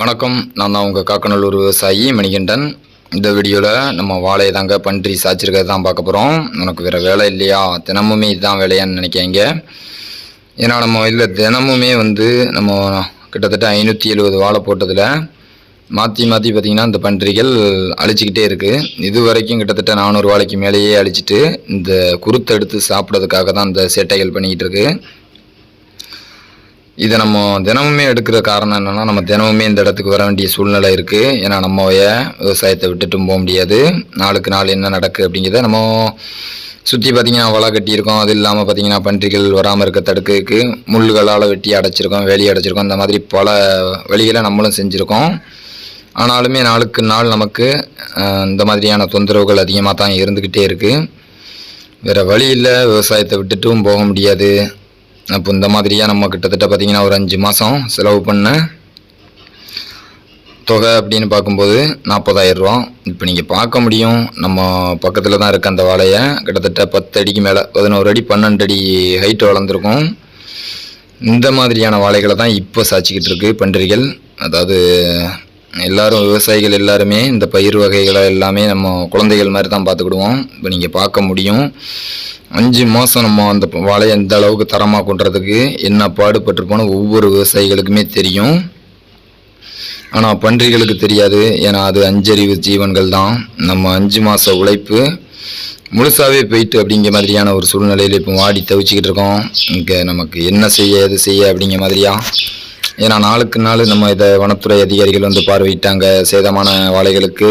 வணக்கம். நான் தான் உங்கள் காக்கநல்லூர் விவசாயி மணிகண்டன். இந்த வீடியோவில் நம்ம வாழையை தாங்க பன்றி சாய்ச்சிருக்கிறது தான் பார்க்க போகிறோம் உனக்கு வேறு வேலை இல்லையா? தினமுமே இதுதான் வேலையான்னு நினைக்காங்க ஏன்னா நம்ம இதில் தினமுமே வந்து நம்ம கிட்டத்தட்ட ஐநூற்றி எழுபது வாழை போட்டதில் மாற்றி மாற்றி பார்த்திங்கன்னா இந்த பன்றிகள் அழிச்சிக்கிட்டே இருக்குது இது வரைக்கும் கிட்டத்தட்ட நானூறு வாழைக்கு மேலேயே அழிச்சிட்டு இந்த குருத்தை எடுத்து சாப்பிட்றதுக்காக தான் இந்த சேட்டைகள் பண்ணிக்கிட்டு இருக்குது இதை நம்ம தினமுமே எடுக்கிற காரணம் என்னென்னா நம்ம தினமுமே இந்த இடத்துக்கு வர வேண்டிய சூழ்நிலை இருக்குது ஏன்னா நம்ம விவசாயத்தை விட்டுட்டும் போக முடியாது. நாளுக்கு நாள் என்ன நடக்குது அப்படிங்கிறத நம்ம சுற்றி பார்த்திங்கன்னா வலை கட்டியிருக்கோம். அது இல்லாமல் பார்த்திங்கன்னா பன்றிகள் வராமல் இருக்க தடுக்கிறதுக்கு முள்ளுகளால் வெட்டி அடைச்சிருக்கோம் வேலி அடைச்சிருக்கோம். இந்த மாதிரி பல வழிகளை நம்மளும் செஞ்சுருக்கோம். ஆனாலுமே நாளுக்கு நாள் நமக்கு இந்த மாதிரியான தொந்தரவுகள் அதிகமாக தான் இருந்துக்கிட்டே இருக்குது வேறு வழி இல்லை. விவசாயத்தை விட்டுட்டும் போக முடியாது. அப்போ இந்த மாதிரியாக நம்ம கிட்டத்தட்ட பார்த்திங்கன்னா ஒரு அஞ்சு மாதம் செலவு பண்ண தொகை அப்படின்னு பார்க்கும்போது நாற்பதாயிரம் ரூபா. இப்போ நீங்கள் பார்க்க முடியும். நம்ம பக்கத்தில் தான் இருக்க அந்த வாழையை. கிட்டத்தட்ட பத்து அடிக்கு மேலே பதினோரு அடி பன்னெண்டு அடி ஹைட்டு வளர்ந்துருக்கும். இந்த மாதிரியான வாழைகளை தான் இப்போ சாச்சிக்கிட்டு இருக்கு பன்றிகள். அதாவது எல்லாரும் விவசாயிகள் எல்லாருமே இந்த பயிர் வகைகளை எல்லாமே நம்ம குழந்தைகள் மாதிரி தான் பார்த்துக்கிடுவோம். இப்போ நீங்கள் பார்க்க முடியும். அஞ்சு மாதம் நம்ம அந்த வாழையை எந்த அளவுக்கு தரமாக கொண்டுறதுக்கு என்ன பாடுபட்டிருப்போன்னு ஒவ்வொரு விவசாயிகளுக்குமே தெரியும். ஆனால் பன்றிகளுக்கு தெரியாது. ஏன்னா அது அஞ்சறிவு ஜீவன்கள் தான். நம்ம அஞ்சு மாத உழைப்பு முழுசாகவே போயிட்டு அப்படிங்கிற மாதிரியான ஒரு சூழ்நிலையில் இப்போ வாடி தவிச்சிக்கிட்டு இருக்கோம். இங்கே நமக்கு என்ன செய்ய எது செய்ய அப்படிங்கிற மாதிரியா? ஏன்னா நாளுக்கு நாள் நம்ம இதை வனத்துறை அதிகாரிகள் வந்து பார்வையிட்டாங்க. சேதமான வாழைகளுக்கு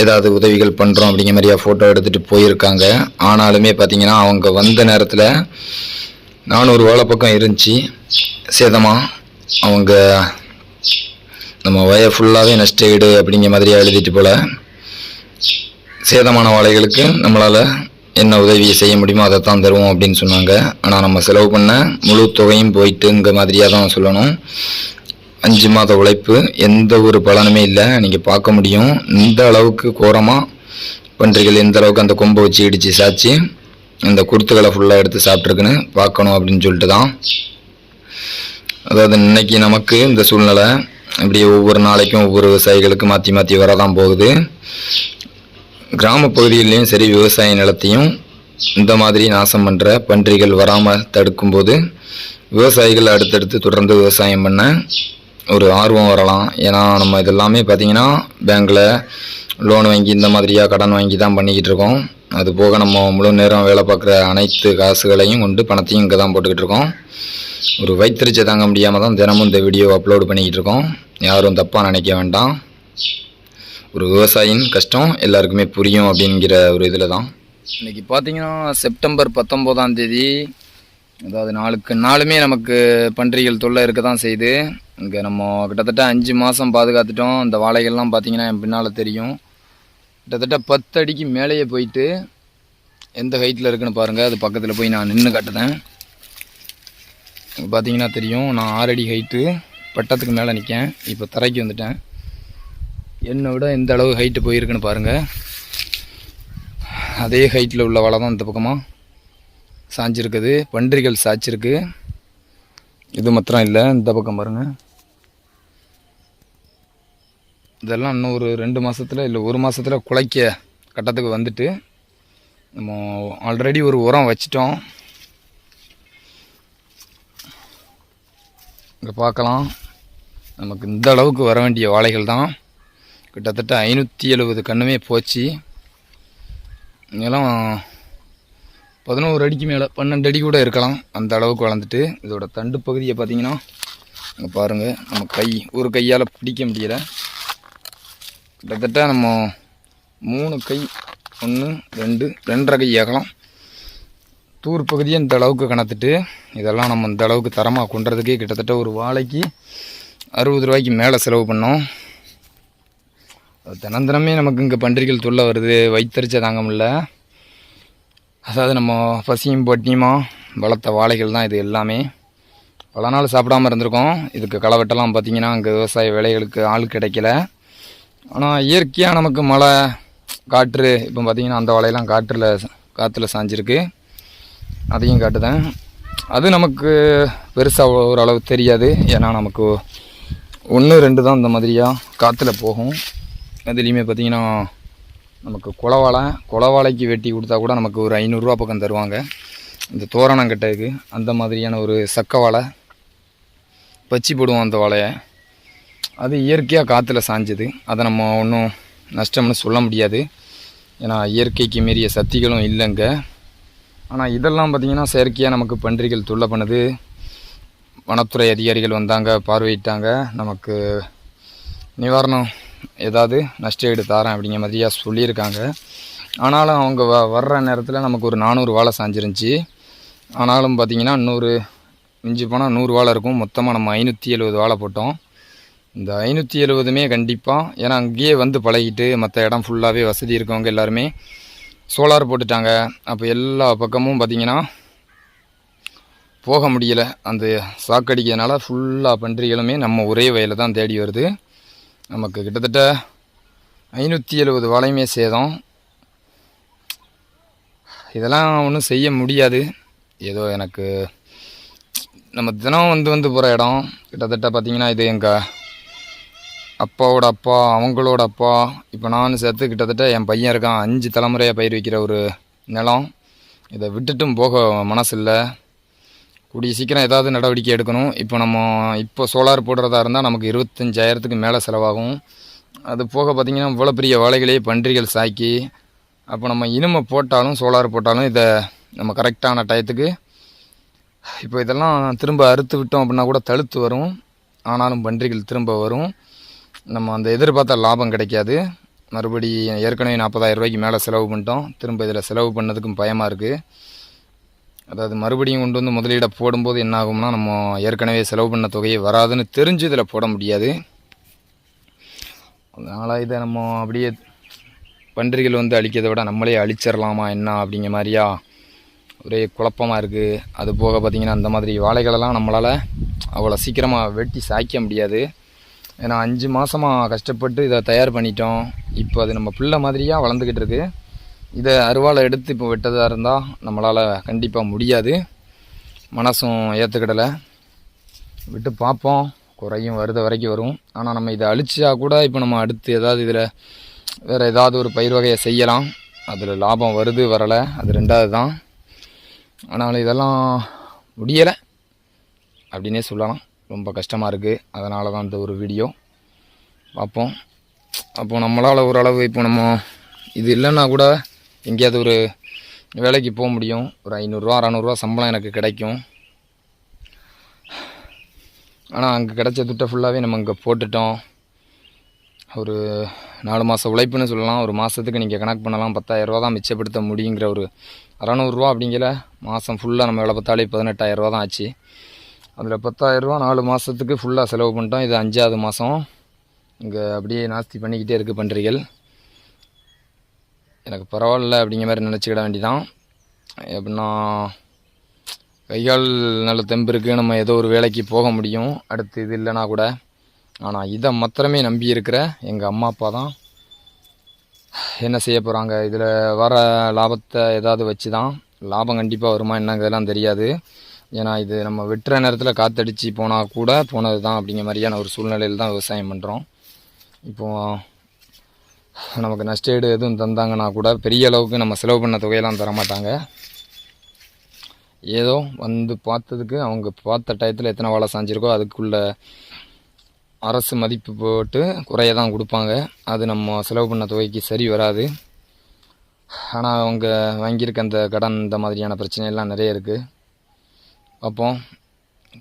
ஏதாவது உதவிகள் பண்ணுறோம் அப்படிங்கிற மாதிரியா ஃபோட்டோ எடுத்துகிட்டு போயிருக்காங்க. ஆனாலுமே பார்த்தீங்கன்னா அவங்க வந்த நேரத்தில் நானூறு வாழை பக்கம் இருந்துச்சு. சேதமாக அவங்க நம்ம வய ஃபுல்லாகவே நஷ்ட ஈடு அப்படிங்கிற மாதிரியாக எழுதிட்டு போல. சேதமான வாழைகளுக்கு நம்மளால் என்ன உதவி செய்ய முடியுமோ அதை தான் தருவோம் அப்படின்னு சொன்னாங்க. ஆனால் நம்ம செலவு பண்ண முழு தொகையும் போயிட்டுங்க மாதிரியாக தான் சொல்லணும். அஞ்சு மாத உழைப்பு எந்த ஒரு பலனுமே இல்லை. நீங்கள் பார்க்க முடியும். இந்த அளவுக்கு கோரமாக பன்றிகள் எந்த அளவுக்கு அந்த கொம்பை வச்சு இடித்து சாச்சு அந்த குருத்துகளை ஃபுல்லாக எடுத்து சாப்பிட்ருக்குன்னு பார்க்கணும் அப்படின்னு சொல்லிட்டு தான். அதாவது இன்னைக்கு நமக்கு இந்த சூழ்நிலை இப்படி ஒவ்வொரு நாளைக்கும் ஒவ்வொரு விவசாயிகளுக்கு மாற்றி மாற்றி வரதான் போகுது. கிராம பகுதிகளிலையும் சரி விவசாய நிலத்தையும் இந்த மாதிரி நாசம் பண்ணுற பன்றிகள் வராமல் தடுக்கும்போது விவசாயிகள் அடுத்தடுத்து தொடர்ந்து விவசாயம் பண்ண ஒரு ஆர்வம் வரலாம். ஏன்னா நம்ம இதெல்லாமே பார்த்திங்கன்னா பேங்க்கில் லோன் வாங்கி இந்த மாதிரியாக கடன் வாங்கி தான் பண்ணிக்கிட்டு இருக்கோம். அது போக நம்ம முழு நேரம் வேலை பார்க்குற அனைத்து காசுகளையும் கொண்டு பணத்தையும் இங்கே தான் போட்டுக்கிட்டு இருக்கோம். ஒரு வைத்தறிச்சை தாங்க முடியாமல் தான் தினமும் இந்த வீடியோ அப்லோடு பண்ணிக்கிட்டு இருக்கோம். யாரும் தப்பாக நினைக்க வேண்டாம். ஒரு விவசாயியின் கஷ்டம் எல்லாருக்குமே புரியும் அப்படிங்கிற ஒரு இதில் தான் இன்றைக்கி பார்த்தீங்கன்னா செப்டம்பர் பத்தொம்போதாம் தேதி அதாவது நாளுக்கு நாளுமே நமக்கு பன்றிகள் தொல்லை இருக்க தான் செய்யுது. இங்கே நம்ம கிட்டத்தட்ட அஞ்சு மாதம் பாதுகாத்துட்டோம். இந்த வாழைகள்லாம் பார்த்திங்கன்னா என் பின்னால் தெரியும். கிட்டத்தட்ட பத்து அடிக்கு மேலேயே போயிட்டு எந்த ஹைட்டில் இருக்குன்னு பாருங்கள் அது பக்கத்தில் போய் நான் நின்று காட்டுதேன். பார்த்தீங்கன்னா தெரியும் நான் ஆறு அடி ஹைட்டு பட்டத்துக்கு மேலே நிற்கேன் இப்போ தரைக்கு வந்துட்டேன். என்னை விட எந்த அளவு ஹைட்டு போயிருக்குன்னு பாருங்கள் அதே ஹைட்டில் உள்ள வலை தான் இந்த பக்கமாக சாஞ்சிருக்குது. பன்றிகள் சாய்ச்சிருக்கு. இது மாத்திரம் இல்லை இந்த பக்கம் பாருங்கள் இதெல்லாம் இன்னும் ஒரு ரெண்டு மாதத்தில் இல்லை ஒரு மாதத்தில் குலைக்க கட்டத்துக்கு வந்துட்டு நம்ம ஆல்ரெடி ஒரு உரம் வச்சிட்டோம். இங்கே பார்க்கலாம். நமக்கு இந்த அளவுக்கு வர வேண்டிய வாழைகள் தான். கிட்டத்தட்ட ஐநூற்றி எழுபது கண்ணுமே போச்சு. இங்கெல்லாம் பதினோரு அடிக்கு மேலே பன்னெண்டு அடி கூட இருக்கலாம். அந்த அளவுக்கு வளர்ந்துட்டு இதோட தண்டு பகுதியை பார்த்தீங்கன்னா அங்கே பாருங்கள் நம்ம கை ஒரு கையால் பிடிக்க முடியல. கிட்டத்தட்ட நம்ம மூணு கை ஒன்று ரெண்டு ரெண்டரை கை ஏகலாம் தூர் பகுதியை இந்த அளவுக்கு கணத்துட்டு இதெல்லாம் நம்ம இந்த அளவுக்கு தரமாக கொண்டுறதுக்கே கிட்டத்தட்ட ஒரு வாழைக்கு அறுபது ரூபாய்க்கு மேலே செலவு பண்ணோம். தினந்தினமே நமக்கு இங்கே பன்றிகள் தொல்லை வருது வைத்தறிச்சை தாங்க முடியல. அதாவது நம்ம பசியும் பட்டினியுமா வளர்த்த வாழைகள் தான் இது எல்லாமே. பல நாள் சாப்பிடாம இருந்திருக்கோம். இதுக்கு களைவெட்டெல்லாம் பார்த்திங்கன்னா அங்கே விவசாய வேலைகளுக்கு ஆள் கிடைக்கல. ஆனால் இயற்கையாக நமக்கு மழை காற்று இப்போ பார்த்திங்கன்னா அந்த வாழையெல்லாம் காற்றில் காற்றுல சாஞ்சிருக்கு. அதையும் காட்டுதேன். அது நமக்கு பெருசாக ஓரளவு தெரியாது. ஏன்னா நமக்கு ஒன்று ரெண்டு தான் இந்த மாதிரியாக காற்றுல போகும். அதுலேயுமே பார்த்தீங்கன்னா நமக்கு குளவாழை குளவாழைக்கு வெட்டி கொடுத்தா கூட நமக்கு ஒரு ஐநூறுரூவா பக்கம் தருவாங்க. இந்த தோரணங்கட்டைக்கு அந்த மாதிரியான ஒரு சக்க வாழை பச்சி போடுவோம் அந்த வாழையை. அது இயற்கையாக காற்றுல சாஞ்சது. அதை நம்ம ஒன்றும் நஷ்டம்னு சொல்ல முடியாது. ஏன்னா இயற்கைக்கு மீறிய சக்திகளும் இல்லைங்க. ஆனால் இதெல்லாம் பார்த்திங்கன்னா செயற்கையாக நமக்கு பன்றிகள் தொல்லை பண்ணுது. வனத்துறை அதிகாரிகள் வந்தாங்க பார்வையிட்டாங்க. நமக்கு நிவாரணம் ஏதாவது நஷ்ட ஈடு தாரேன் அப்படிங்கிற மாதிரியா சொல்லியிருக்காங்க. ஆனாலும் அவங்க வ வர்ற நேரத்தில் நமக்கு ஒரு நானூறு வாழை சாஞ்சிருந்துச்சி. ஆனாலும் பார்த்திங்கன்னா இன்னொரு மிஞ்சி போனால் நூறு வாழை இருக்கும். மொத்தமாக நம்ம ஐநூற்றி எழுபது வாழை போட்டோம். இந்த ஐநூற்றி எழுபதுமே கண்டிப்பாக ஏன்னா அங்கேயே வந்து பழகிட்டு மற்ற இடம் ஃபுல்லாகவே வசதி இருக்கவங்க எல்லாருமே சோலார் போட்டுட்டாங்க. அப்போ எல்லா பக்கமும் பார்த்திங்கன்னா போக முடியல. அந்த சாக்கடிக்கிறதுனால ஃபுல்லாக பன்றிகளுமே நம்ம ஒரே வயலில் தான் தேடி வருது. நமக்கு கிட்டத்தட்ட ஐநூற்றி எழுபது வாழையுமே சேதம். இதெல்லாம் ஒன்றும் செய்ய முடியாது. ஏதோ எனக்கு நம்ம தினம் வந்து வந்து போகிற இடம். கிட்டத்தட்ட பார்த்திங்கன்னா இது எங்கள் அப்பாவோட அப்பா அவங்களோட அப்பா. இப்போ நான் சேர்த்து கிட்டத்தட்ட என் பையன் இருக்கான். அஞ்சு தலைமுறையாக பயிர் வைக்கிற ஒரு நிலம். இதை விட்டுட்டும் போக மனசு இல்லை கூடிய சீக்கிரம் ஏதாவது நடவடிக்கை எடுக்கணும். இப்போ நம்ம இப்போ சோலார் போடுறதா இருந்தால் நமக்கு இருபத்தஞ்சாயிரத்துக்கு மேலே செலவாகும். அது போக பார்த்திங்கன்னா இவ்வளோ பெரிய வாழைகளே பன்றிகள் சாக்கி அப்போ நம்ம இனிமை போட்டாலும் சோலார் போட்டாலும் இதை நம்ம கரெக்டான டயத்துக்கு இப்போ இதெல்லாம் திரும்ப அறுத்து விட்டோம் அப்படின்னா கூட தழுத்து வரும். ஆனாலும் பன்றிகள் திரும்ப வரும். நம்ம அந்த எதிர்பார்த்த லாபம் கிடைக்காது. மறுபடி ஏற்கனவே நாற்பதாயிரம் ரூபாய்க்கு மேலே செலவு பண்ணிட்டோம். திரும்ப இதில் செலவு பண்ணதுக்கும் பயமாக இருக்குது அதாவது மறுபடியும் கொண்டு வந்து முதலீடை போடும்போது என்ன ஆகும்னா நம்ம ஏற்கனவே செலவு பண்ண தொகையை வராதுன்னு தெரிஞ்சு இதில் போட முடியாது. அதனால் இதை நம்ம அப்படியே பன்றிகள் வந்து அழிக்கிறதை விட நம்மளே அழிச்சிடலாமா என்ன அப்படிங்கிற மாதிரியா? ஒரே குழப்பமாக இருக்குது அது போக பார்த்திங்கன்னா அந்த மாதிரி வாழைகளெல்லாம் நம்மளால் அவ்வளோ சீக்கிரமாக வெட்டி சாய்க்க முடியாது. ஏன்னா அஞ்சு மாதமாக கஷ்டப்பட்டு இதை தயார் பண்ணிட்டோம். இப்போ அது நம்ம பிள்ளை மாதிரியாக வளர்ந்துக்கிட்டு இருக்குது இதை அருவாளை எடுத்து இப்போ வெட்டதாக இருந்தால் நம்மளால் கண்டிப்பாக முடியாது. மனசும் ஏற்றுக்கிடலை விட்டு பார்ப்போம். குறையும் வருத வரைக்கும் வரும். ஆனால் நம்ம இதை அழிச்சா கூட இப்போ நம்ம அடுத்து ஏதாவது இதில் வேறு ஏதாவது ஒரு பயிர் வகையை செய்யலாம். அதில் லாபம் வருது வரலை. அது ரெண்டாவது தான். ஆனால் இதெல்லாம் முடியலை. அப்படின்னே சொல்லலாம். ரொம்ப கஷ்டமாக இருக்குது அதனால தான் இந்த ஒரு வீடியோ. பார்ப்போம். அப்போது நம்மளால் ஓரளவு இப்போ நம்ம இது இல்லைன்னா கூட எங்கேயாவது ஒரு வேலைக்கு போக முடியும். ஒரு ஐநூறுரூவா அறநூறுவா சம்பளம் எனக்கு கிடைக்கும். ஆனால் அங்கே கிடைச்ச துட்டை ஃபுல்லாகவே நம்ம இங்கே போட்டுட்டோம். ஒரு நாலு மாதம் உழைப்புன்னு சொல்லலாம். ஒரு மாதத்துக்கு நீங்கள் கணக்கு பண்ணலாம். பத்தாயிரரூவா தான் மிச்சப்படுத்த முடியுங்கிற ஒரு அறநூறுரூவா அப்படிங்கிற மாதம் ஃபுல்லாக நம்ம வேலை பார்த்தாலே பதினெட்டாயிரரூவா தான் ஆச்சு. அதில் பத்தாயிரரூவா நாலு மாதத்துக்கு ஃபுல்லாக செலவு பண்ணிட்டோம். இது அஞ்சாவது மாதம் இங்கே அப்படியே நாஸ்தி பண்ணிக்கிட்டே இருக்குது பன்றிகள். எனக்கு பரவாயில்ல அப்படிங்கிற மாதிரி நினச்சிக்கிட வேண்டிதான். எப்படின்னா கைகால் நல்ல தெம்பு இருக்குது நம்ம ஏதோ ஒரு வேலைக்கு போக முடியும். அடுத்து இது இல்லைனா கூட ஆனால் இதை மாத்திரமே நம்பி இருக்கிற எங்கள் அம்மா அப்பா தான் என்ன செய்ய போகிறாங்க இதில் வர லாபத்தை ஏதாவது வச்சு தான் லாபம் கண்டிப்பாக வருமா என்னங்கிறதெல்லாம் தெரியாது. ஏன்னா இது நம்ம வெட்டுற நேரத்தில் காற்றடிச்சு போனால் கூட போனது தான் அப்படிங்கிற மாதிரியான ஒரு சூழ்நிலையில் தான் விவசாயம் பண்ணுறோம் இப்போது நமக்கு நஷ்டேடு எதுவும் தந்தாங்கன்னா கூட பெரிய அளவுக்கு நம்ம செலவு பண்ண தொகையெல்லாம் தர மாட்டாங்க ஏதோ வந்து பார்த்ததுக்கு அவங்க பார்த்த டயத்தில் எத்தனை வாழை சாஞ்சிருக்கோ அதுக்குள்ள அரசு மதிப்பு போட்டு குறைய தான் கொடுப்பாங்க. அது நம்ம செலவு பண்ண தொகைக்கு சரி வராது. ஆனால் அவங்க வாங்கியிருக்க அந்த கடன் இந்த மாதிரியான பிரச்சனையெல்லாம் நிறைய இருக்குது பார்ப்போம்.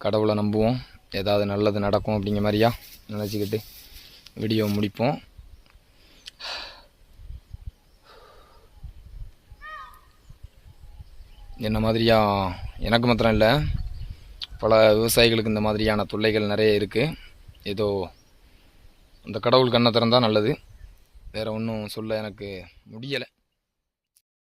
கடவுளை நம்புவோம். ஏதாவது நல்லது நடக்கும் அப்படிங்கிற மாதிரியா? நினச்சிக்கிட்டு வீடியோ முடிப்போம். என்ன மாதிரியா? எனக்கு மாத்திரம் இல்லை. பல விவசாயிகளுக்கு இந்த மாதிரியான தொல்லைகள் நிறைய இருக்குது ஏதோ அந்த கடவுள் கண்ணை திறந்தால் நல்லது. வேறு ஒன்றும் சொல்ல எனக்கு முடியலை.